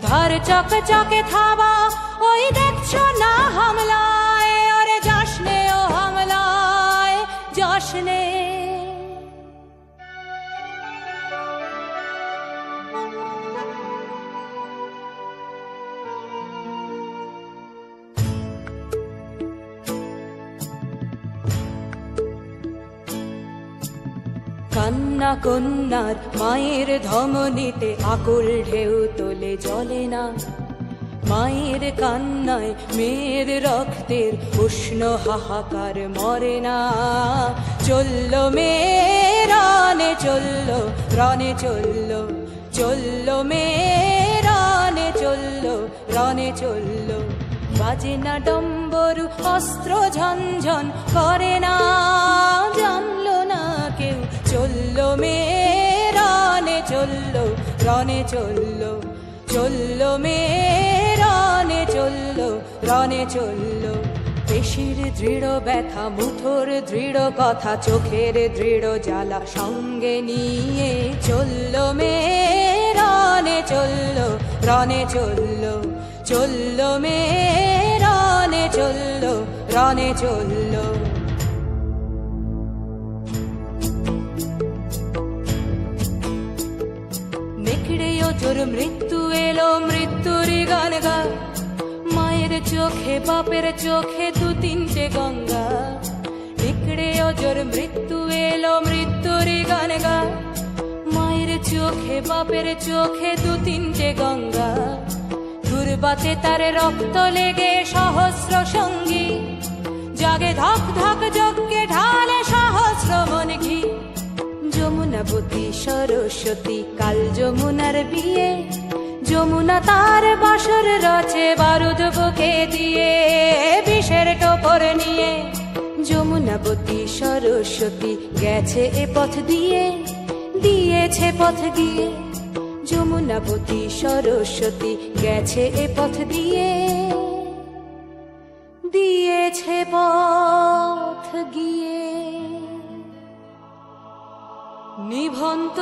ধার চক চকে থাবা ওই দেখছ না হামলায় কান্না কন্যার মায়ের ধমনীতে আকুল ঢেউ তোলে, জলে না। মায়ের কান্নায় মেয়ের রক্তের উষ্ণ হাহাকার মরে না। চলল মেয়ে রানে চলল, রনে চলল। চলল মেয়ে রানে চলল, রনে চলল। বাজে না ডম্বরু, অস্ত্র ঝনঝন করে না। চলল চলল মেয়ে রনে চলল রনে চলল। পেশির দৃঢ় ব্যথা, মুঠোর দৃঢ় কথা, চোখের দৃঢ় জ্বালা সঙ্গে নিয়ে চলল মেয়ে রনে চলল রনে চলল। চলল মেয়ে রনে চলল, রনে চলল। জোর মৃত্যু এলো, মৃত্যুর গান গা মায়ের চোখে, বাপের চোখে দু তিনটে গঙ্গা। নেকড়ে জোর মৃত্যু এলো, মৃত্যুর গান গা মায়ের চোখে, বাপের চোখে দু তিনটে গঙ্গা। দুর্বাতে তার রক্ত লেগে সহস্র সঙ্গী। জাগে ধক ধক যজ্ঞে সরস্বতী, কাল যমুনার বিয়ে। যমুনা তার বাসর রচে বারুদ বুকে দিয়ে, বিষের টোপর নিয়ে। যমুনাবতী সরস্বতী গেছে এ পথ দিয়ে, দিয়েছে পথ দিয়ে। যমুনাবতী সরস্বতী গেছে এ পথ দিয়ে, দিয়েছে পথ গিয়ে নিভন্ত